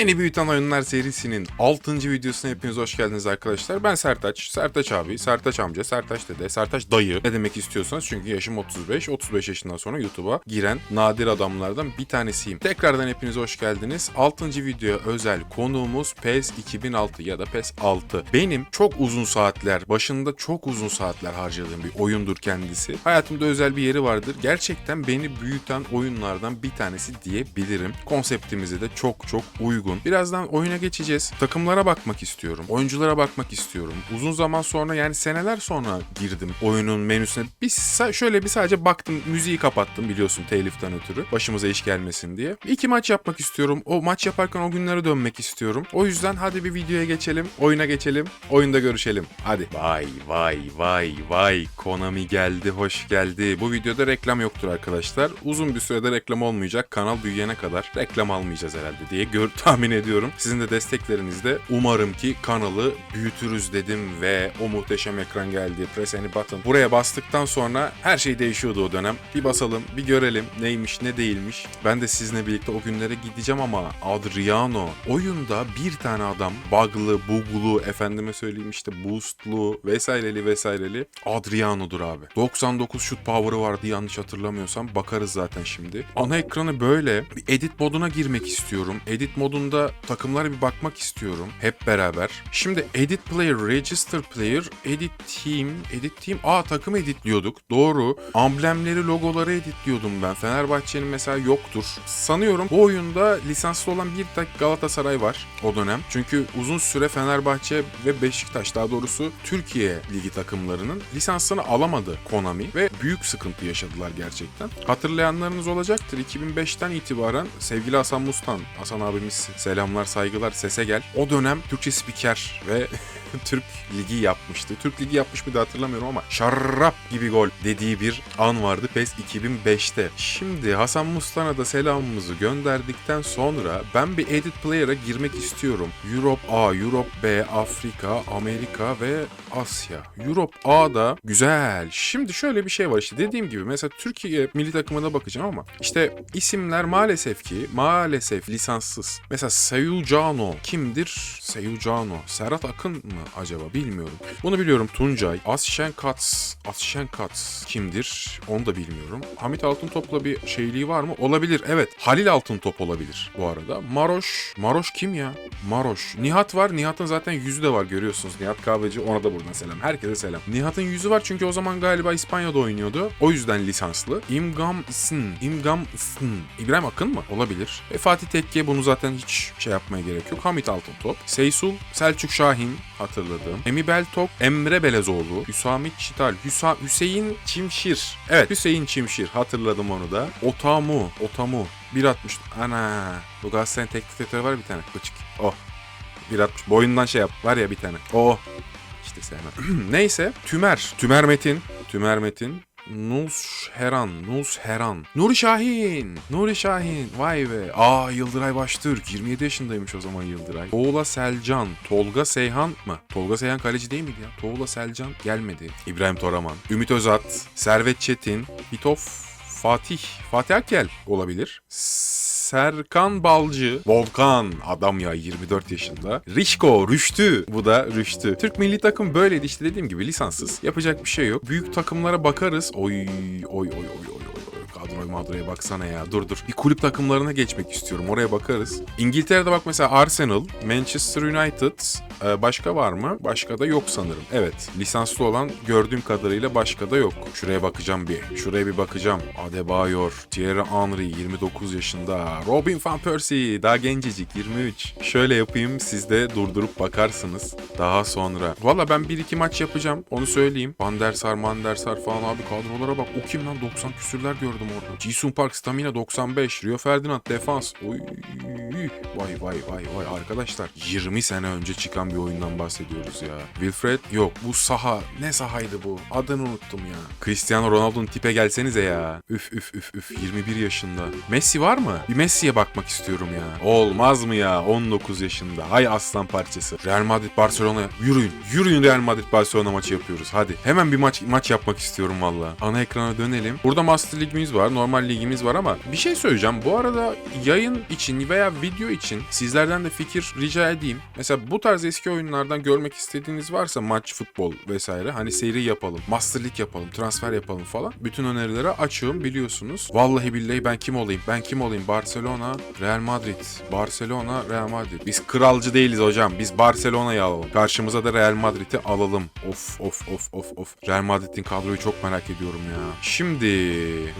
Beni Büyüten Oyunlar serisinin 6. videosuna hepiniz hoş geldiniz arkadaşlar. Ben Sertaç, Sertaç abi, Sertaç amca, Sertaç dede, Sertaç dayı ne demek istiyorsanız çünkü yaşım 35, 35 yaşından sonra YouTube'a giren nadir adamlardan bir tanesiyim. Tekrardan hepiniz hoş geldiniz. 6. video özel konuğumuz PES 2006 ya da PES 6. Benim çok uzun saatler, başında çok uzun saatler harcadığım bir oyundur kendisi. Hayatımda özel bir yeri vardır. Gerçekten beni büyüten oyunlardan bir tanesi diyebilirim. Konseptimize de çok çok uygun. Birazdan oyuna geçeceğiz. Takımlara bakmak istiyorum. Oyunculara bakmak istiyorum. Uzun zaman sonra yani seneler sonra girdim oyunun menüsüne. Bir şöyle bir sadece baktım. Müziği kapattım biliyorsun teliften ötürü. Başımıza iş gelmesin diye. İki maç yapmak istiyorum. O maç yaparken o günlere dönmek istiyorum. O yüzden hadi bir videoya geçelim. Oyuna geçelim. Oyunda görüşelim. Hadi. Vay vay vay vay. Konami geldi. Hoş geldi. Bu videoda reklam yoktur arkadaşlar. Uzun bir sürede reklam olmayacak. Kanal büyüyene kadar reklam almayacağız herhalde diye gör tahmin ediyorum. Sizin de desteklerinizle umarım ki kanalı büyütürüz dedim ve o muhteşem ekran geldi. Press any button. Buraya bastıktan sonra her şey değişiyordu o dönem. Bir basalım, bir görelim neymiş, ne değilmiş. Ben de sizinle birlikte o günlere gideceğim ama Adriano oyunda bir tane adam bug'lı, bug'lu, efendime söyleyeyim işte boost'lu vesaireli vesaireli Adriano'dur abi. 99 shoot power'ı vardı yanlış hatırlamıyorsam. Bakarız zaten şimdi. Ana ekranı böyle. Bir edit moduna girmek istiyorum. Edit modunda takımlara bir bakmak istiyorum. Hep beraber. Şimdi edit player, register player, edit team, edit team. Aa takım editliyorduk. Doğru. Amblemleri, logoları editliyordum ben. Fenerbahçe'nin mesela yoktur. Sanıyorum bu oyunda lisanslı olan bir tek Galatasaray var o dönem. Çünkü uzun süre Fenerbahçe ve Beşiktaş daha doğrusu Türkiye Ligi takımlarının lisansını alamadı Konami ve büyük sıkıntı yaşadılar gerçekten. Hatırlayanlarınız olacaktır. 2005'ten itibaren sevgili Hasan Mustan, Hasan abimiz selamlar saygılar sese gel. O dönem Türkçe spiker ve Türk Ligi yapmıştı. Türk Ligi yapmış mıydı hatırlamıyorum ama şarrap gibi gol dediği bir an vardı PES 2005'te. Şimdi Hasan Mustan'a da selamımızı gönderdikten sonra ben bir Edit Player'a girmek istiyorum. Europe A, Europe B, Afrika, Amerika ve Asya. Europe A'da güzel. Şimdi şöyle bir şey var işte dediğim gibi mesela Türkiye milli takımına bakacağım ama işte isimler maalesef ki maalesef lisanssız. Mesela Seyucano kimdir? Seyucano. Serhat Akın mı acaba bilmiyorum. Bunu biliyorum Tuncay. Asşen Kats. Asşen Kats kimdir? Onu da bilmiyorum. Hamit Altıntop'la bir şeyliği var mı? Olabilir. Evet. Halil Altıntop olabilir bu arada. Maroş. Maroş kim ya? Maroş. Nihat var. Nihat'ın zaten yüzü de var görüyorsunuz. Nihat Kahveci. Ona da buradan selam. Herkese selam. Nihat'ın yüzü var çünkü o zaman galiba İspanya'da oynuyordu. O yüzden lisanslı. İmgam Isın. İmgam Isın. İbrahim Akın mı? Olabilir. E, Fatih Tekke bunu zaten hiç şey yapmaya gerek yok. Hamit Altıntop. Seysul. Selçuk Şahin hatırladığım. Emi Beltok. Emre Belezoğlu. Hüsami Çital. Hüsa, Hüseyin Çimşir. Evet Hüseyin Çimşir. Hatırladım onu da. Otamu. Otamu. 1.60. Ana. Bu Galatasaray'ın teknik direktörü var bir tane. Bıçık. O. 1.60. Boyundan şey yap. Var ya bir tane. O. İşte sevmem. Neyse. Tümer. Tümer Metin. Tümer Metin. Nus Heran, Nus Heran. Nuri Şahin, Nuri Şahin. Vay be. Aa Yıldıray Baştürk. 27 yaşındaymış o zaman Yıldıray. Oğla Selcan, Tolga Seyhan mı? Tolga Seyhan kaleci değil miydi ya? Tolga Selcan gelmedi. İbrahim Toraman, Ümit Özat, Servet Çetin, Hitof Fatih, Fatih Akgel olabilir. Serkan Balcı, Volkan adam ya 24 yaşında. Rişko, Rüştü. Bu da Rüştü. Türk milli takım böyleydi işte dediğim gibi lisanssız. Yapacak bir şey yok. Büyük takımlara bakarız. Oy oy oy oy oy. Kadroya madroya baksana ya. Dur dur. Bir kulüp takımlarına geçmek istiyorum. Oraya bakarız. İngiltere'de bak mesela Arsenal, Manchester United. Ee, başka var mı? Başka da yok sanırım. Evet. Lisanslı olan gördüğüm kadarıyla başka da yok. Şuraya bakacağım bir. Şuraya bir bakacağım. Adebayor, Thierry Henry 29 yaşında. Robin van Persie daha gencecik 23. Şöyle yapayım siz de durdurup bakarsınız. Daha sonra. Valla ben 1-2 maç yapacağım. Onu söyleyeyim. Van der Sar, Man der Sar falan abi kadrolara bak. O kim lan 90 küsürler gördüm orada. Jisung Park stamina 95. Rio Ferdinand defans. Oy. Vay vay vay vay arkadaşlar. 20 sene önce çıkan bir oyundan bahsediyoruz ya. Wilfred yok. Bu saha. Ne sahaydı bu? Adını unuttum ya. Cristiano Ronaldo'nun tipe gelsenize ya. Üf üf üf üf. 21 yaşında. Messi var mı? Bir Messi'ye bakmak istiyorum ya. Olmaz mı ya? 19 yaşında. Ay aslan parçası. Real Madrid Barcelona. Yürüyün. Yürüyün Real Madrid Barcelona maçı yapıyoruz. Hadi. Hemen bir maç maç yapmak istiyorum valla. Ana ekrana dönelim. Burada Master Lig'imiz var. Normal ligimiz var ama bir şey söyleyeceğim. Bu arada yayın için veya video için sizlerden de fikir rica edeyim. Mesela bu tarz eski oyunlardan görmek istediğiniz varsa maç, futbol vesaire hani seri yapalım, Master League yapalım, transfer yapalım falan. Bütün önerileri açığım biliyorsunuz. Vallahi billahi ben kim olayım? Ben kim olayım? Barcelona, Real Madrid. Barcelona, Real Madrid. Biz kralcı değiliz hocam. Biz Barcelona'yı alalım. Karşımıza da Real Madrid'i alalım. Of of of of of. Real Madrid'in kadroyu çok merak ediyorum ya. Şimdi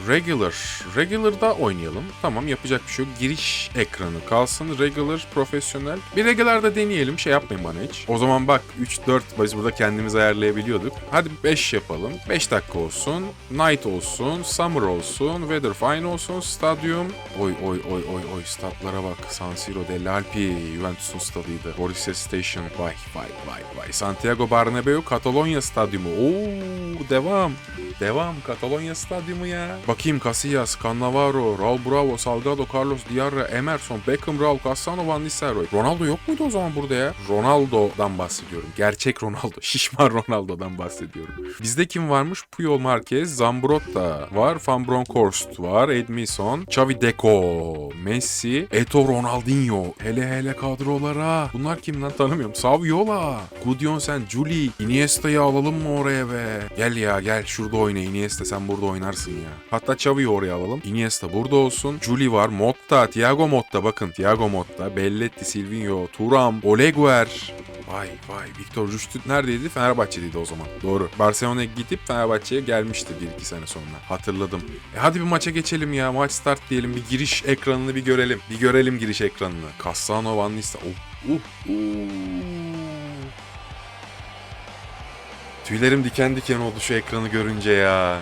regular. Regular'da oynayalım. Tamam yapacak bir şey yok. Giriş ekranı kalsın. Regular, profesyonel. Bir regular'da deneyelim. Şey yapmayın bana hiç. O zaman bak 3-4 biz burada kendimiz ayarlayabiliyorduk. Hadi 5 yapalım. 5 dakika olsun. Night olsun. Summer olsun. Weather fine olsun. Stadyum. Oy oy oy oy oy. Statlara bak. San Siro dell'Alpi. Juventus'un stadıydı. Borussia Station. Vay vay vay vay. Santiago Bernabeu Katalonya Stadyumu. Oo devam. Devam. Katalonya Stadyumu ya. Bakayım Casillas, Cannavaro, Raul Bravo, Salgado, Carlos Diarra, Emerson, Beckham, Raul, Cassano, Van Nistelrooy. Ronaldo yok muydu o zaman burada ya? Ronaldo'dan bahsediyorum. Gerçek Ronaldo. Şişman Ronaldo'dan bahsediyorum. Bizde kim varmış? Puyol Marquez, Zambrotta var, Van Bronckhorst var, Edmison, Xavi Deco, Messi, Eto Ronaldinho. Hele hele kadrolara. Bunlar kim lan tanımıyorum. Saviola, Gudjonsen, Juli, Iniesta'yı alalım mı oraya be? Gel ya gel şurada oyna Iniesta sen burada oynarsın ya. Hatta Xavi'yi oraya alalım. Iniesta burada olsun. Juli var, Motta, Thiago Motta bakın. Thiago Motta, Belletti, Silvinho, Turam, Oleguer. Vay vay Victor Rüştü neredeydi? Fenerbahçe'deydi o zaman. Doğru. Barcelona'ya gidip Fenerbahçe'ye gelmişti 1-2 sene sonra. Hatırladım. E hadi bir maça geçelim ya. Maç start diyelim. Bir giriş ekranını bir görelim. Bir görelim giriş ekranını. Cassano Van Nistelrooy. Oh, uh, uh. Tüylerim diken diken oldu şu ekranı görünce ya.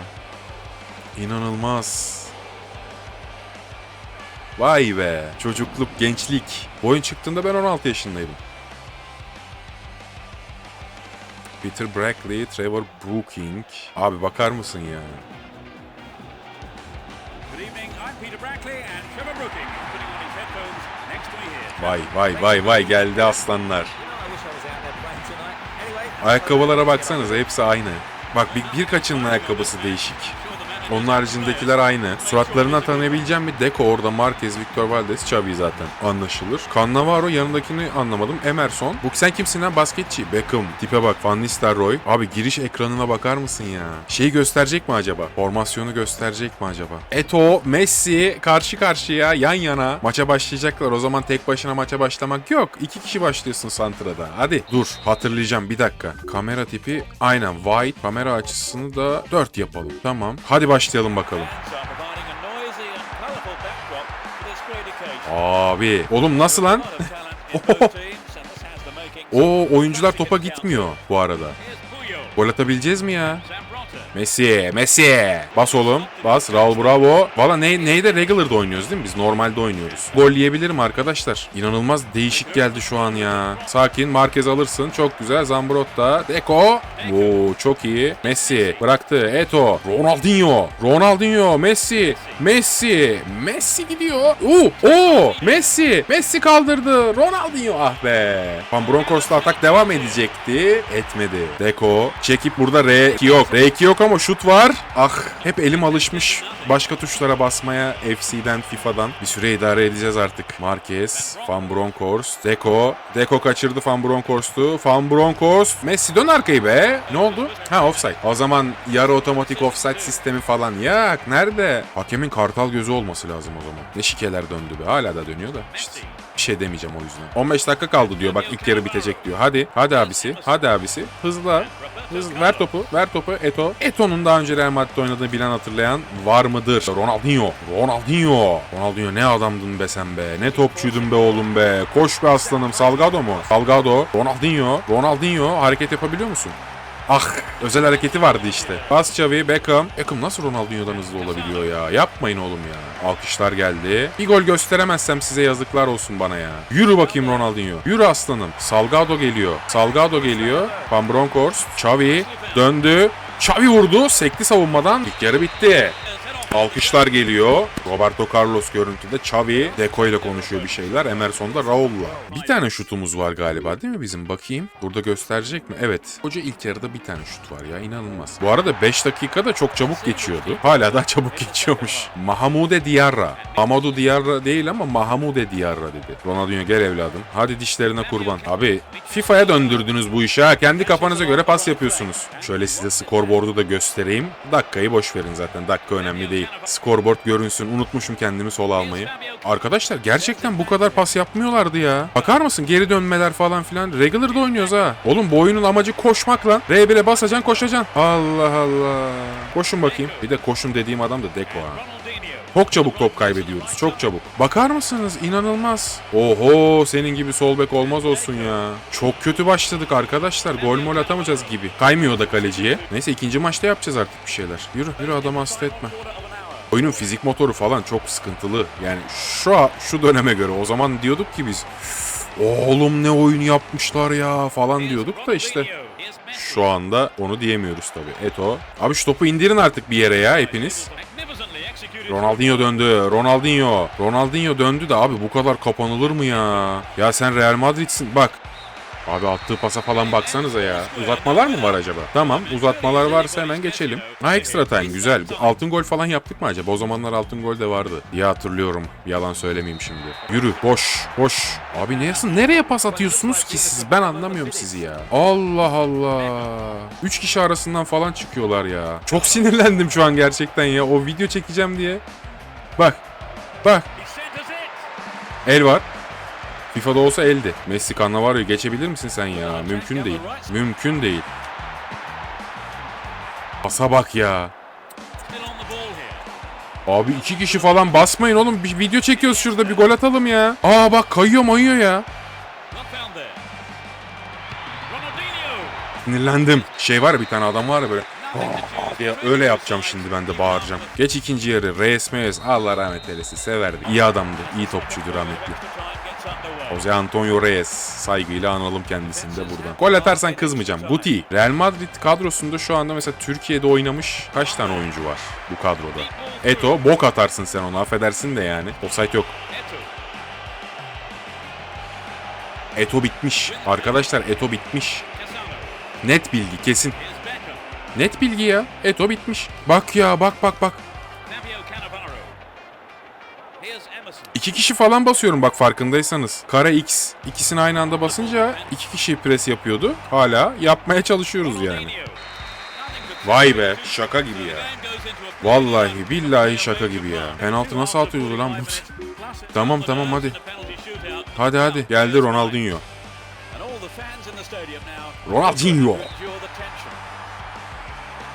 İnanılmaz. Vay be. Çocukluk, gençlik. Bu oyun çıktığında ben 16 yaşındaydım. Peter Brackley, Trevor Brooking. Abi bakar mısın ya? Good evening, I'm Peter Brackley and Trevor Brooking, putting on his headphones next to me here. Vay vay vay vay geldi aslanlar. Ayakkabılara baksanıza hepsi aynı. Bak bir, birkaçının ayakkabısı değişik. Onun haricindekiler aynı. Suratlarından tanıyabileceğim bir Deco orada Marquez, Victor Valdez, Xavi zaten anlaşılır. Cannavaro yanındakini anlamadım. Emerson. Bu sen kimsin lan basketçi? Beckham. Tipe bak Van Nistelrooy. Abi giriş ekranına bakar mısın ya? Şeyi gösterecek mi acaba? Formasyonu gösterecek mi acaba? Eto, Messi karşı karşıya yan yana maça başlayacaklar. O zaman tek başına maça başlamak yok. İki kişi başlıyorsun Santra'da. Hadi dur hatırlayacağım bir dakika. Kamera tipi aynen wide. Kamera açısını da 4 yapalım. Tamam. Hadi başlayalım bakalım. Abi. Oğlum nasıl lan? O oyuncular topa gitmiyor bu arada. Gol atabileceğiz mi ya? Messi, Messi. Bas oğlum. Bas. Raul Bravo. Valla ne, neyde regular'da oynuyoruz değil mi? Biz normalde oynuyoruz. Gol yiyebilirim arkadaşlar. İnanılmaz değişik geldi şu an ya. Sakin. Marquez alırsın. Çok güzel. Zambrotta. Deco. Oo çok iyi. Messi. Bıraktı. Eto. Ronaldinho. Ronaldinho. Messi. Messi. Messi gidiyor. Oo. Oo. Messi. Messi kaldırdı. Ronaldinho. Ah be. Van Bronckhorst'la atak devam edecekti. Etmedi. Deco. Çekip burada R2 yok. R2 yok ama şut var. Ah. Hep elim alışmış başka tuşlara basmaya FC'den, FIFA'dan. Bir süre idare edeceğiz artık. Marquez, Van Bronckhorst, Deco. Deco kaçırdı Van Bronckhorst'u. Van Bronckhorst. Messi dön arkayı be. Ne oldu? Ha offside. O zaman yarı otomatik offside sistemi falan. Yak nerede? Hakemin kartal gözü olması lazım o zaman. Ne şikeler döndü be. Hala da dönüyor da. İşte. Bir şey demeyeceğim o yüzden. 15 dakika kaldı diyor. Bak ilk yarı bitecek diyor. Hadi. Hadi abisi. Hadi abisi. Hızla. Hız, ver topu. Ver topu. Eto. Eto'nun daha önce Real Madrid'de oynadığını bilen hatırlayan var mıdır? Ronaldinho. Ronaldinho. Ronaldinho ne adamdın be sen be. Ne topçuydun be oğlum be. Koş be aslanım. Salgado mu? Salgado. Ronaldinho. Ronaldinho. Hareket yapabiliyor musun? Ah özel hareketi vardı işte. Bas Xavi, Beckham. Beckham nasıl Ronaldinho'dan hızlı olabiliyor ya? Yapmayın oğlum ya. Alkışlar geldi. Bir gol gösteremezsem size yazıklar olsun bana ya. Yürü bakayım Ronaldinho. Yürü aslanım. Salgado geliyor. Salgado geliyor. Van Bronckhorst. Xavi döndü. Xavi vurdu. Sekti savunmadan. İlk yarı bitti. Alkışlar geliyor. Roberto Carlos görüntüde. Xavi Deco ile konuşuyor bir şeyler. Emerson da Raul'la. Bir tane şutumuz var galiba değil mi bizim? Bakayım. Burada gösterecek mi? Evet. Hoca ilk yarıda bir tane şut var ya. inanılmaz. Bu arada 5 dakikada çok çabuk geçiyordu. Hala daha çabuk geçiyormuş. Mahamude Diarra. Mamadou Diarra değil ama Mahamude Diarra dedi. Ronaldinho gel evladım. Hadi dişlerine kurban. Abi FIFA'ya döndürdünüz bu işi ha. Kendi kafanıza göre pas yapıyorsunuz. Şöyle size skorboardu da göstereyim. Dakikayı boş verin zaten. Dakika önemli değil. Skorboard görünsün. Unutmuşum kendimi sola almayı. Arkadaşlar gerçekten bu kadar pas yapmıyorlardı ya. Bakar mısın geri dönmeler falan filan. Regular'da oynuyoruz ha. Oğlum bu oyunun amacı koşmak lan. R1'e basacaksın koşacaksın. Allah Allah. Koşun bakayım. Bir de koşun dediğim adam da Deko ha. Çok çabuk top kaybediyoruz. Çok çabuk. Bakar mısınız? İnanılmaz. Oho senin gibi sol bek olmaz olsun ya. Çok kötü başladık arkadaşlar. Gol mol atamayacağız gibi. Kaymıyor da kaleciye. Neyse ikinci maçta yapacağız artık bir şeyler. Yürü yürü adamı hasta etme. Oyunun fizik motoru falan çok sıkıntılı. Yani şu şu döneme göre o zaman diyorduk ki biz oğlum ne oyun yapmışlar ya falan diyorduk da işte şu anda onu diyemiyoruz tabii. Eto. Abi şu topu indirin artık bir yere ya hepiniz. Ronaldinho döndü. Ronaldinho. Ronaldinho döndü de abi bu kadar kapanılır mı ya? Ya sen Real Madrid'sin. Bak. Abi attığı pasa falan baksanıza ya. Uzatmalar mı var acaba? Tamam uzatmalar varsa hemen geçelim. Ha extra time güzel. Altın gol falan yaptık mı acaba? O zamanlar altın gol de vardı. diye hatırlıyorum. Yalan söylemeyeyim şimdi. Yürü boş boş. Abi neresi, nereye pas atıyorsunuz ki siz? Ben anlamıyorum sizi ya. Allah Allah. Üç kişi arasından falan çıkıyorlar ya. Çok sinirlendim şu an gerçekten ya. O video çekeceğim diye. Bak. Bak. El var. FIFA'da olsa eldi. Messi Cannavaro'yu geçebilir misin sen ya? Mümkün değil. Mümkün değil. Pasa bak ya. Abi iki kişi falan basmayın oğlum. Bir video çekiyoruz şurada bir gol atalım ya. Aa bak kayıyor mayıyor ya. Sinirlendim. Şey var ya bir tane adam var ya böyle. Ya öyle yapacağım şimdi ben de bağıracağım. Geç ikinci yarı. Reyes Meyes. Allah rahmet eylesin. Severdi. İyi adamdı. iyi topçuydu rahmetli. Jose Antonio Reyes. Saygıyla analım kendisini de buradan. Gol atarsan kızmayacağım. Guti. Real Madrid kadrosunda şu anda mesela Türkiye'de oynamış kaç tane oyuncu var bu kadroda? Eto. Bok atarsın sen onu affedersin de yani. Offside yok. Eto. Bitmiş. Arkadaşlar Eto bitmiş. Net bilgi kesin. Net bilgi ya. Eto bitmiş. Bak ya bak bak bak. İki kişi falan basıyorum bak farkındaysanız. Kare X. İkisini aynı anda basınca iki kişi pres yapıyordu. Hala yapmaya çalışıyoruz yani. Vay be şaka gibi ya. Vallahi billahi şaka gibi ya. Penaltı nasıl atıyordu lan bu? Tamam, tamam, hadi. Hadi hadi. Geldi Ronaldinho. Ronaldinho.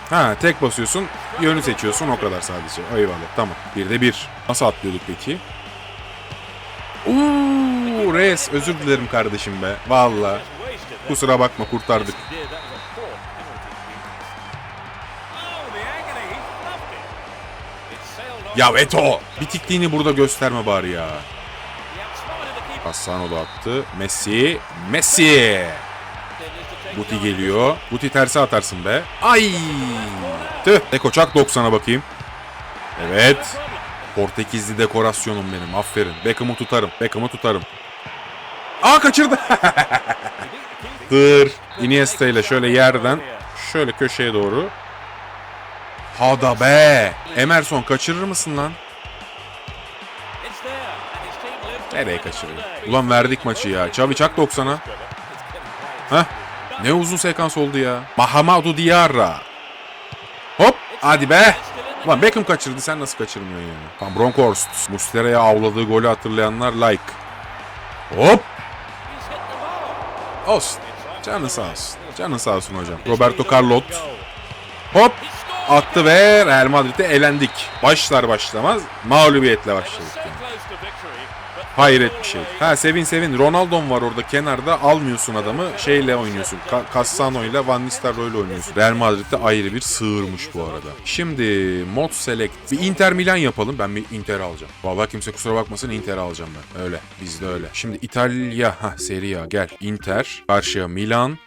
Ha tek basıyorsun. Yönü seçiyorsun o kadar sadece. Eyvallah tamam. Bir de bir. Nasıl atlıyorduk peki? Uuu Reyes özür dilerim kardeşim be. That. Kusura bakma kurtardık. Ya Eto! Bitikliğini burada gösterme bari ya. Hassano da attı. Messi. Messi! Guti geliyor. Guti terse atarsın be. Ay! Tüh. Deko çak 90'a bakayım. Evet. Portekizli dekorasyonum benim. Aferin. Beckham'ı tutarım. Beckham'ı tutarım. Aa kaçırdı. Dır. Iniesta ile şöyle yerden şöyle köşeye doğru. Hada be. Emerson kaçırır mısın lan? Nereye kaçırıyor? Ulan verdik maçı ya. Çavi çak 90'a. Heh. Ne uzun sekans oldu ya. Mahamadou Diarra. Hop. Hadi be. Ulan Beckham kaçırdı. Sen nasıl kaçırmıyorsun yani? Van Bronckhorst. Muslera'ya avladığı golü hatırlayanlar like. Hop. Olsun. Canın sağ olsun. Canın sağ olsun hocam. Roberto Carlos. Hop. Attı ve Real Madrid'e elendik. Başlar başlamaz mağlubiyetle başladık yani. Hayret bir şey. Ha sevin sevin. Ronaldo'm var orada kenarda. Almıyorsun adamı. Şeyle oynuyorsun. Ka- Cassano ile Van Nistelrooy ile oynuyorsun. Real Madrid'de ayrı bir sığırmış bu arada. Şimdi mod select. Bir Inter Milan yapalım. Ben bir Inter alacağım. Vallahi kimse kusura bakmasın Inter alacağım ben. Öyle. Bizde öyle. Şimdi İtalya. Ha Serie A gel. Inter. Karşıya Milan.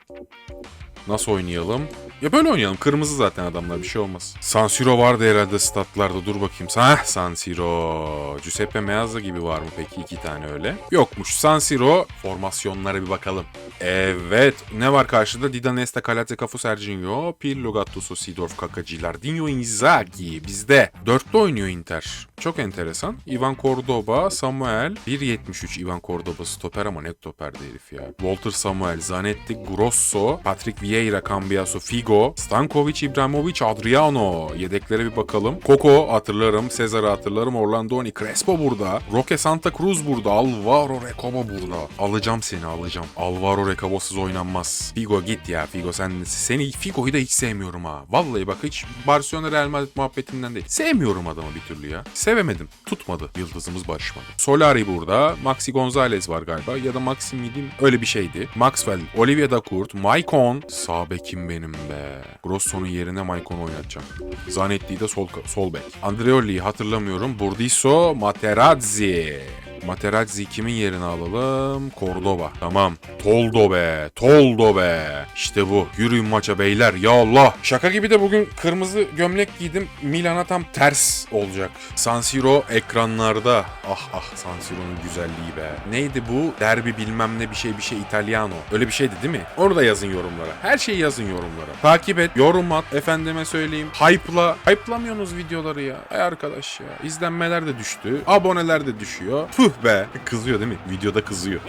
Nasıl oynayalım? Ya böyle oynayalım. Kırmızı zaten adamlar bir şey olmaz. San Siro vardı herhalde statlarda. Dur bakayım. Hah San Siro. Giuseppe Meazza gibi var mı peki iki tane öyle? Yokmuş. San Siro. Formasyonlara bir bakalım. Evet. Ne var karşıda? Dida Nesta, Calate, Cafu, Serginho, Pirlo, Gattuso, Sidorf, Kaka, Gilardino, Inzaghi. Bizde. Dörtlü oynuyor Inter. Çok enteresan. Ivan Cordoba, Samuel. 1.73 Ivan Cordoba stoper ama net stoperdi herif ya. Walter Samuel, Zanetti, Grosso, Patrick Vieira, Cambiaso, Figo, Stankovic, Ibrahimovic, Adriano. Yedeklere bir bakalım. Coco hatırlarım, Cesar'ı hatırlarım, Orlandoni, Crespo burada. Roque Santa Cruz burada, Alvaro Recoba burada. Alacağım seni alacağım. Alvaro Recoba'sız oynanmaz. Figo git ya Figo sen seni Figo'yu da hiç sevmiyorum ha. Vallahi bak hiç Barcelona Real Madrid muhabbetinden değil. Sevmiyorum adamı bir türlü ya. Sevemedim. Tutmadı. Yıldızımız barışmadı. Solari burada. Maxi Gonzalez var galiba. Ya da Maxi Midin öyle bir şeydi. Maxwell, Olivier Dacourt, Maicon. Sağ bekim benim be. Grosso'nun yerine Maicon'u oynatacağım. Zanetti'yi de sol, sol bek. Andreoli'yi hatırlamıyorum. Burdiso, Materazzi. Materazzi kimin yerine alalım? Cordoba. Tamam. Toldo be. Toldo be. İşte bu. Yürüyün maça beyler. Ya Allah. Şaka gibi de bugün kırmızı gömlek giydim. Milan'a tam ters olacak. San Siro ekranlarda. Ah ah San Siro'nun güzelliği be. Neydi bu? Derbi bilmem ne bir şey bir şey İtalyano. Öyle bir şeydi değil mi? Orada yazın yorumlara. Her şeyi yazın yorumlara. Takip et, yorum at, efendime söyleyeyim. Hype'la. Hype'lamıyorsunuz videoları ya. Ay arkadaş ya. İzlenmeler de düştü. Aboneler de düşüyor. Puh be. Kızıyor değil mi? Videoda kızıyor.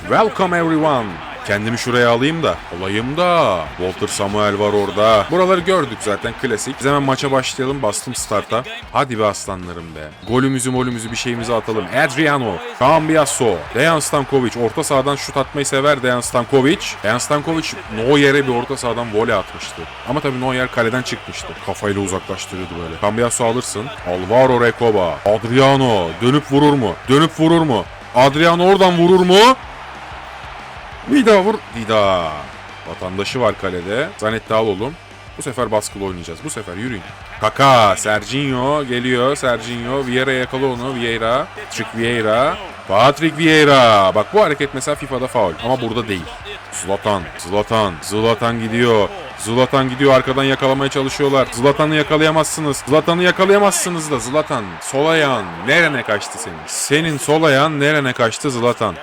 Welcome everyone, Kendimi şuraya alayım da. Olayım da. Walter Samuel var orada. Buraları gördük zaten klasik. Biz hemen maça başlayalım. Bastım starta. Hadi be aslanlarım be. Golümüzü molümüzü bir şeyimizi atalım. Adriano. Cambiasso. Dejan Stankovic. Orta sahadan şut atmayı sever Dejan Stankovic. Dejan Stankovic Neuer'e bir orta sahadan voley atmıştı. Ama tabii Neuer kaleden çıkmıştı. Kafayla uzaklaştırıyordu böyle. Cambiasso alırsın. Alvaro Recoba. Adriano. Dönüp vurur mu? Dönüp vurur mu? Adriano oradan vurur mu? Vida vur. Vida. Vatandaşı var kalede. Zanetti al oğlum. Bu sefer baskılı oynayacağız. Bu sefer yürüyün. Kaka, Serginho geliyor. Serginho, Vieira yakala onu. Vieira, Patrick Vieira. Patrick Vieira. Bak bu hareket mesela FIFA'da faul ama burada değil. Zlatan, Zlatan, Zlatan gidiyor. Zlatan gidiyor arkadan yakalamaya çalışıyorlar. Zlatan'ı yakalayamazsınız. Zlatan'ı yakalayamazsınız da Zlatan. Sol ayağın nerene kaçtı senin? Senin sol ayağın nerene kaçtı Zlatan?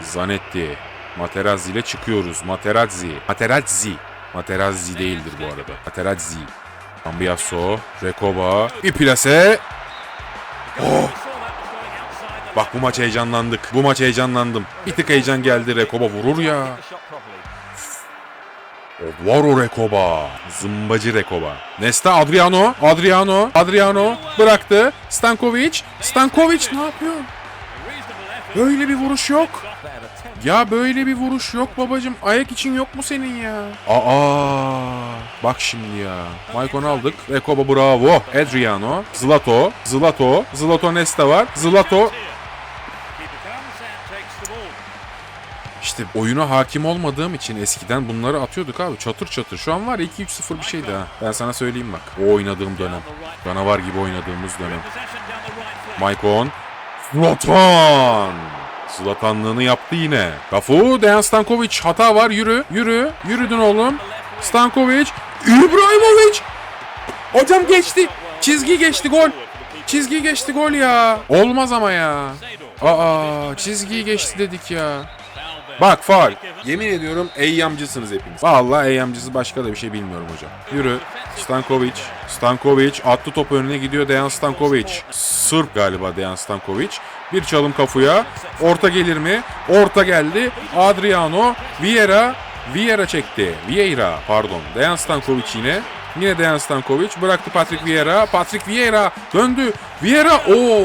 Zanetti. Materazzi ile çıkıyoruz. Materazzi. Materazzi. Materazzi değildir bu arada. Materazzi. Cambiasso. Recoba. Bir. Oh. Bak bu maç heyecanlandık. Bu maç heyecanlandım. Bir tık heyecan geldi. Recoba vurur ya. O var o Recoba. Zımbacı Recoba. Nesta Adriano. Adriano. Adriano. Bıraktı. Stankovic. Stankovic ne yapıyor? Böyle bir vuruş yok. Ya böyle bir vuruş yok babacım. Ayak için yok mu senin ya? Aa, bak şimdi ya. Maicon aldık. Recoba bravo. Adriano. Zlato. Zlato. Zlato Nesta var. Zlato. İşte oyuna hakim olmadığım için eskiden bunları atıyorduk abi. Çatır çatır. Şu an var ya 2-3-0 bir şeydi ha. Ben sana söyleyeyim bak. O oynadığım dönem. Canavar gibi oynadığımız dönem. Maicon. Zlatan. Zlatanlığını yaptı yine. Kafu, Dejan Stankovic hata var yürü, yürü, yürüdün oğlum. Stankovic, İbrahimovic. Hocam geçti. Çizgi geçti gol. Çizgi geçti gol ya. Olmaz ama ya. Aa çizgiyi geçti dedik ya. Bak faal. Yemin ediyorum eyyamcısınız hepiniz. Vallahi eyyamcısı başka da bir şey bilmiyorum hocam. Yürü. Stankovic. Stankovic attı top önüne gidiyor Dejan Stankovic. Sırp galiba Dejan Stankovic. Bir çalım kafuya. Orta gelir mi? Orta geldi. Adriano. Vieira. Vieira çekti. Vieira pardon. Dejan Stankovic yine. Yine Dejan Stankovic. Bıraktı Patrick Vieira. Patrick Vieira döndü. Vieira. Oo.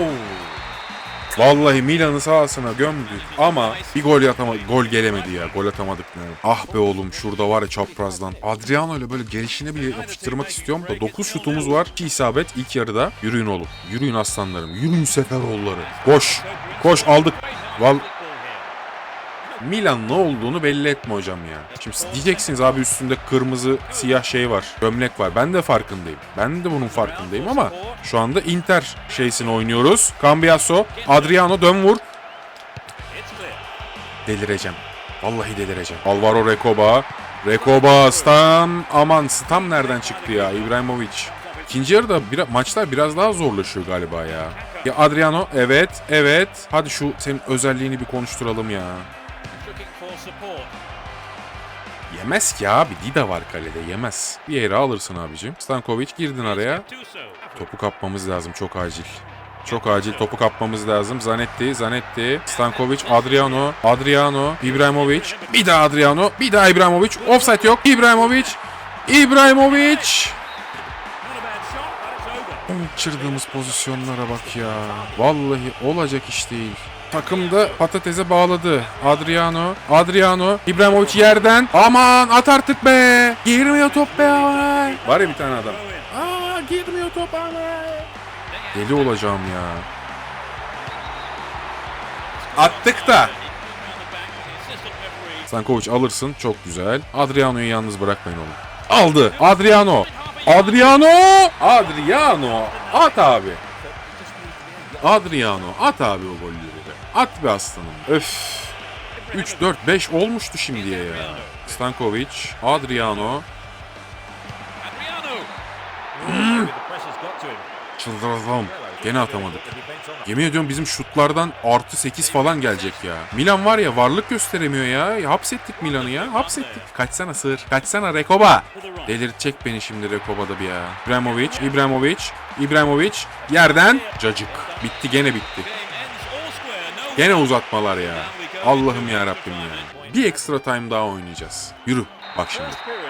Vallahi Milan'ı sahasına gömdük ama bir gol atama gol gelemedi ya. Gol atamadık ne. Ah be oğlum şurada var ya çaprazdan. Adriano ile böyle gelişine bile yapıştırmak istiyorum da 9 şutumuz var. 2 isabet ilk yarıda. Yürüyün oğlum. Yürüyün aslanlarım. Yürüyün Seferoğulları. Koş. Koş aldık. Val Milan ne olduğunu belli etme hocam ya. Şimdi diyeceksiniz abi üstünde kırmızı siyah şey var. Gömlek var. Ben de farkındayım. Ben de bunun farkındayım ama şu anda Inter şeysini oynuyoruz. Cambiasso, Adriano dön vur. Delireceğim. Vallahi delireceğim. Alvaro Recoba. Rekoba, Stam. Aman Stam nereden çıktı ya? İbrahimovic. İkinci yarıda bir, maçlar biraz daha zorlaşıyor galiba ya. Ya Adriano evet evet. Hadi şu senin özelliğini bir konuşturalım ya. Yemez ki abi. Dida var kalede yemez. Bir yere alırsın abicim. Stankovic girdin araya. Topu kapmamız lazım çok acil. Çok acil topu kapmamız lazım. Zanetti, Zanetti, Stankovic, Adriano, Adriano, İbrahimovic. Bir daha Adriano, bir daha İbrahimovic. Offside yok. İbrahimovic, İbrahimovic. Çırdığımız pozisyonlara bak ya. Vallahi olacak iş değil. Takımda patatese bağladı. Adriano, Adriano, İbrahimovic yerden. Aman at artık be. Girmiyor top be. Aman. Var ya bir tane adam. Aa girmiyor top aman. Deli olacağım ya. Attık da. Stankovic alırsın. Çok güzel. Adriano'yu yalnız bırakmayın oğlum. Aldı. Adriano. Adriano. Adriano. At abi. Adriano. At abi o golleri. At be aslanım. Öf. 3, 4, 5 olmuştu şimdiye ya. Stankovic. Adriano. Him. Çıldırdım. Gene atamadık. Yemin ediyorum bizim şutlardan artı 8 falan gelecek ya. Milan var ya varlık gösteremiyor ya. ya hapsettik Milan'ı ya. Hapsettik. Kaçsana sığır. Kaçsana Rekoba. Delirtecek beni şimdi Rekoba'da bir ya. İbrahimovic, İbrahimovic, İbrahimovic. Yerden. Cacık. Bitti gene bitti. Gene uzatmalar ya. Allah'ım ya Rabbim ya. Bir ekstra time daha oynayacağız. Yürü. Bak şimdi.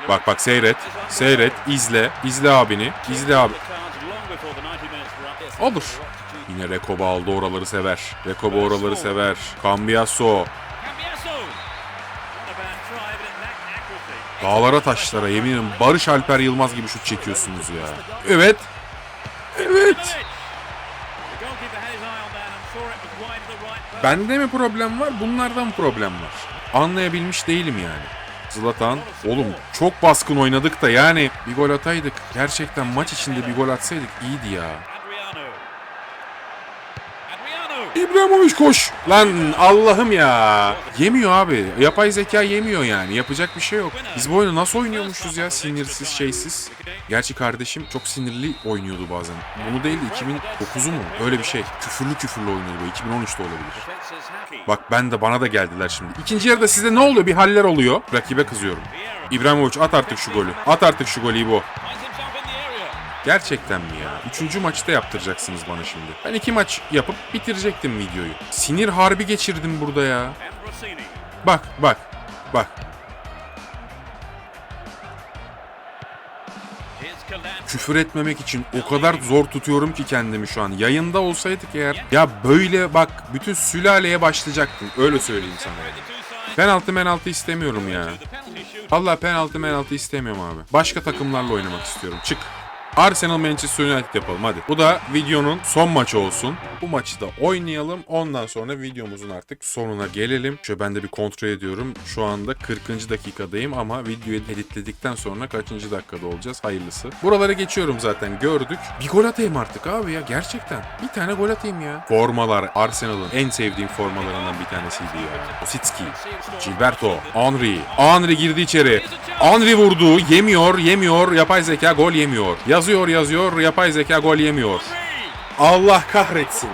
Bak bak seyret. Seyret. izle. İzle abini. İzle abi. cards long before the 90 minutes were up. Olur. Yine Rekoba aldı oraları sever. Rekoba oraları sever. Cambiaso. Dağlara taşlara yeminim Barış Alper Yılmaz gibi şut çekiyorsunuz ya. Evet. Evet. Bende mi problem var? Bunlardan problem var. Anlayabilmiş değilim yani. Zlatan, oğlum çok baskın oynadık da yani bir gol ataydık. Gerçekten maç içinde bir gol atsaydık iyiydi ya. Adriano. Adriano. İbrahimovic koş. Lan Allah'ım ya. Yemiyor abi. Yapay zeka yemiyor yani. Yapacak bir şey yok. Biz bu oyunu nasıl oynuyormuşuz ya sinirsiz şeysiz. Gerçi kardeşim çok sinirli oynuyordu bazen. Bunu değil de 2009'u mu? Öyle bir şey. Küfürlü küfürlü oynuyordu. bu. 2013'te olabilir. Bak ben de bana da geldiler şimdi. İkinci yarıda size ne oluyor? Bir haller oluyor. Rakibe kızıyorum. İbrahimovic at artık şu golü. At artık şu golü İbo. Gerçekten mi ya? Üçüncü maçta yaptıracaksınız bana şimdi. Ben iki maç yapıp bitirecektim videoyu. Sinir harbi geçirdim burada ya. Bak bak bak. Küfür etmemek için o kadar zor tutuyorum ki kendimi şu an. Yayında olsaydık eğer ya böyle bak bütün sülaleye başlayacaktım. Öyle söyleyeyim sana. Penaltı menaltı istemiyorum ya. Vallahi penaltı menaltı istemiyorum abi. Başka takımlarla oynamak istiyorum. Çık. Arsenal Manchester United yapalım hadi. Bu da videonun son maçı olsun. Bu maçı da oynayalım. Ondan sonra videomuzun artık sonuna gelelim. Şöyle ben de bir kontrol ediyorum. Şu anda 40. dakikadayım ama videoyu editledikten sonra kaçıncı dakikada olacağız? Hayırlısı. Buraları geçiyorum zaten gördük. Bir gol atayım artık abi ya gerçekten. Bir tane gol atayım ya. Formalar Arsenal'ın en sevdiğim formalarından bir tanesiydi ya. Ositski, Gilberto, Henry. Henry girdi içeri. Henry vurdu. Yemiyor, yemiyor. Yapay zeka gol yemiyor. Yazıyor, yazıyor. Yapay zeka gol yemiyor. Allah kahretsin.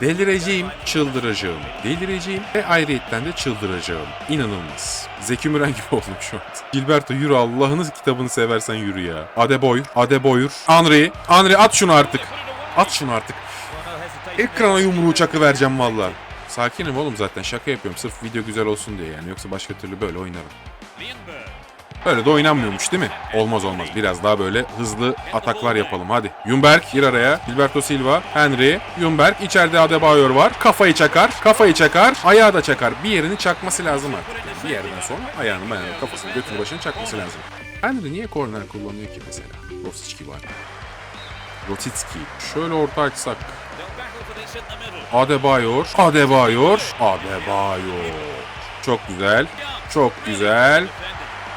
Delireceğim, çıldıracağım. Delireceğim ve ayrıyetten de çıldıracağım. İnanılmaz. Zeki Müren gibi oldum şu an. Gilberto yürü Allah'ını kitabını seversen yürü ya. Adeboy, Adeboyur. Henry, Henry at şunu artık. At şunu artık. Ekrana yumruğu çakı vereceğim valla. Sakinim oğlum zaten şaka yapıyorum. Sırf video güzel olsun diye yani. Yoksa başka türlü böyle oynarım. Böyle de oynanmıyormuş değil mi? Olmaz olmaz. Biraz daha böyle hızlı ataklar yapalım. Hadi. Yumberk gir araya. Gilberto Silva. Henry. Yumberk. içeride Adebayor var. Kafayı çakar. Kafayı çakar. Ayağı da çakar. Bir yerini çakması lazım artık. Yani bir yerden sonra ayağını ayağını kafasını götünü başını çakması lazım. Henry niye korner kullanıyor ki mesela? Rosicki var. Rosicki. Şöyle orta açsak. Adebayor. Adebayor. Adebayor. Çok güzel. Çok güzel.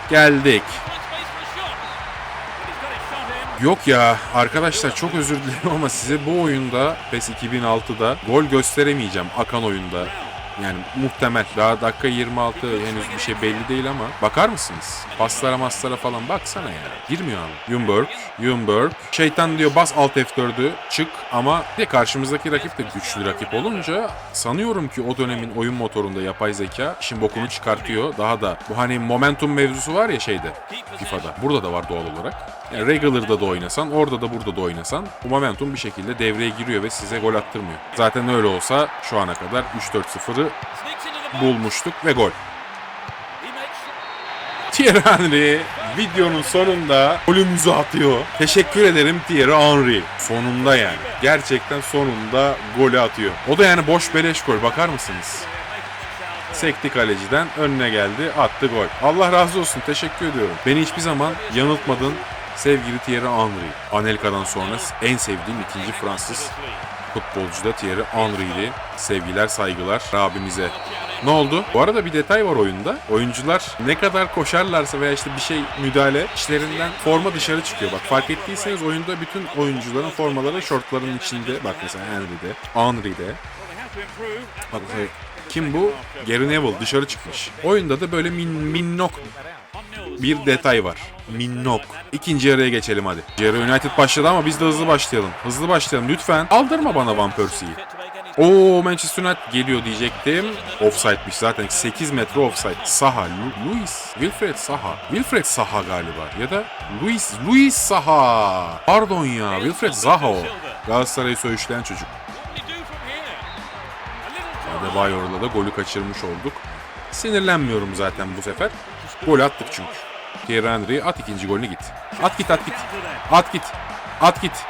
Geldik. Yok ya arkadaşlar çok özür dilerim ama size bu oyunda PES 2006'da gol gösteremeyeceğim akan oyunda. Yani muhtemel. Daha dakika 26 henüz bir şey belli değil ama bakar mısınız? Paslara maslara falan baksana ya. Girmiyor abi. Yumberg, Yumberg. Şeytan diyor bas alt F4'ü çık ama de karşımızdaki rakip de güçlü rakip olunca sanıyorum ki o dönemin oyun motorunda yapay zeka işin bokunu çıkartıyor. Daha da bu hani momentum mevzusu var ya şeyde FIFA'da. Burada da var doğal olarak. Yani Regular'da da oynasan, orada da burada da oynasan bu momentum bir şekilde devreye giriyor ve size gol attırmıyor. Zaten öyle olsa şu ana kadar 3-4-0'ı Bulmuştuk ve gol. Thierry Henry videonun sonunda golümüzü atıyor. Teşekkür ederim Thierry Henry. Sonunda yani. Gerçekten sonunda golü atıyor. O da yani boş beleş gol bakar mısınız? Sekti kaleciden önüne geldi attı gol. Allah razı olsun teşekkür ediyorum. Beni hiçbir zaman yanıltmadın sevgili Thierry Henry. Anelka'dan sonra en sevdiğim ikinci Fransız futbolcu da Thierry Henry'di. Sevgiler saygılar abimize. Ne oldu? Bu arada bir detay var oyunda. Oyuncular ne kadar koşarlarsa veya işte bir şey müdahale işlerinden forma dışarı çıkıyor. Bak fark ettiyseniz oyunda bütün oyuncuların formaları şortların içinde. Bak mesela Henry'de, Henry'de. Bak mesela kim bu? Gary Neville dışarı çıkmış. Oyunda da böyle min, minnok bir detay var. Minnok. İkinci yarıya geçelim hadi. Yarı United başladı ama biz de hızlı başlayalım. Hızlı başlayalım lütfen. Aldırma bana Van Persie'yi. Oo Manchester United geliyor diyecektim. Offside'miş zaten 8 metre offside. Saha, Lu- Luis, Wilfred Saha. Wilfred Saha galiba ya da Luis, Luis Saha. Pardon ya Wilfred Zaha o. Galatasaray'ı söğüşleyen çocuk. Adebayor'la da golü kaçırmış olduk. Sinirlenmiyorum zaten bu sefer. Gol attık çünkü. Thierry Henry at ikinci golünü git. At git at git. At git. At git.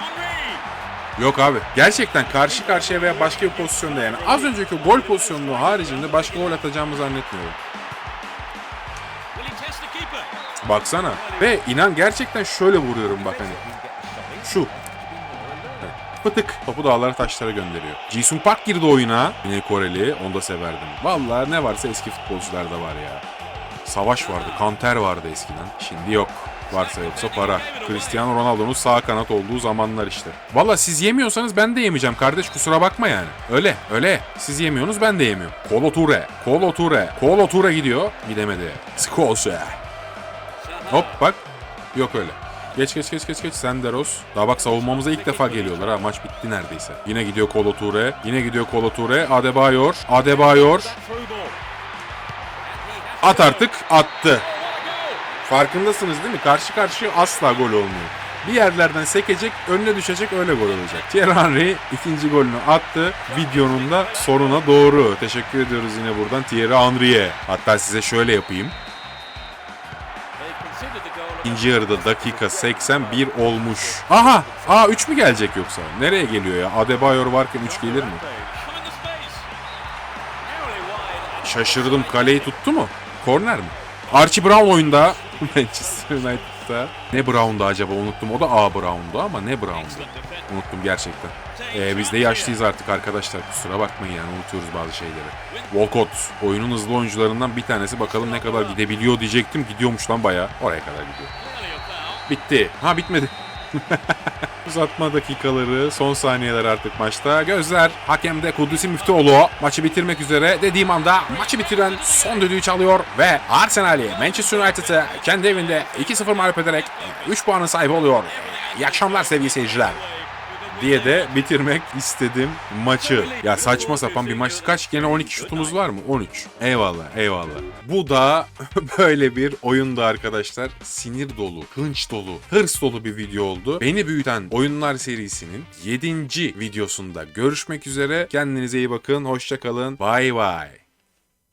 Yok abi. Gerçekten karşı karşıya veya başka bir pozisyonda yani. Az önceki gol pozisyonunu haricinde başka gol atacağımı zannetmiyorum. Baksana. Ve inan gerçekten şöyle vuruyorum bak hani. Şu. Pıtık. Topu dağlara taşlara gönderiyor. Jisung Park girdi oyuna. Güney Koreli. Onu da severdim. Vallahi ne varsa eski futbolcularda var ya. Savaş vardı. Kanter vardı eskiden. Şimdi yok. Varsa yoksa para. Cristiano Ronaldo'nun sağ kanat olduğu zamanlar işte. Valla siz yemiyorsanız ben de yemeyeceğim kardeş kusura bakma yani. Öyle öyle. Siz yemiyorsunuz ben de yemiyorum. Kolo Ture. Kolo Ture. Kolo Ture gidiyor. Gidemedi. Skolse. Hop bak. Yok öyle. Geç geç geç geç geç Senderos. Daha bak savunmamıza ilk defa geliyorlar ha maç bitti neredeyse. Yine gidiyor Kolo Ture. Yine gidiyor Kolo Ture. Adebayor. Adebayor. At artık attı. Farkındasınız değil mi? Karşı karşıya asla gol olmuyor. Bir yerlerden sekecek, önüne düşecek öyle gol olacak. Thierry Henry ikinci golünü attı. Videonun da sonuna doğru. Teşekkür ediyoruz yine buradan Thierry Henry'e. Hatta size şöyle yapayım. İkinci yarıda dakika 81 olmuş. Aha! Aa 3 mü gelecek yoksa? Nereye geliyor ya? Adebayor varken 3 gelir mi? Şaşırdım. Kaleyi tuttu mu? Korner mi? Archie Brown oyunda. Manchester United'da. Ne Brown'da acaba unuttum. O da A Brown'du ama ne defense. Unuttum gerçekten. Ee, biz de yaşlıyız artık arkadaşlar. Kusura bakmayın yani unutuyoruz bazı şeyleri. Walcott oyunun hızlı oyuncularından bir tanesi. Bakalım ne kadar gidebiliyor diyecektim. Gidiyormuş lan bayağı. Oraya kadar gidiyor. Bitti. Ha bitmedi. Uzatma dakikaları, son saniyeler artık maçta. Gözler hakemde Kudüs'ü Müftüoğlu. Maçı bitirmek üzere dediğim anda maçı bitiren son düdüğü çalıyor ve Arsenal'i Manchester United'ı kendi evinde 2-0 mağlup ederek 3 puanın sahibi oluyor. İyi akşamlar sevgili seyirciler diye de bitirmek istedim maçı. Ya saçma sapan bir maçtı. Kaç? Gene 12 şutumuz var mı? 13. Eyvallah, eyvallah. Bu da böyle bir oyundu arkadaşlar. Sinir dolu, hınç dolu, hırs dolu bir video oldu. Beni büyüten oyunlar serisinin 7. videosunda görüşmek üzere. Kendinize iyi bakın. Hoşça kalın. Bay bay.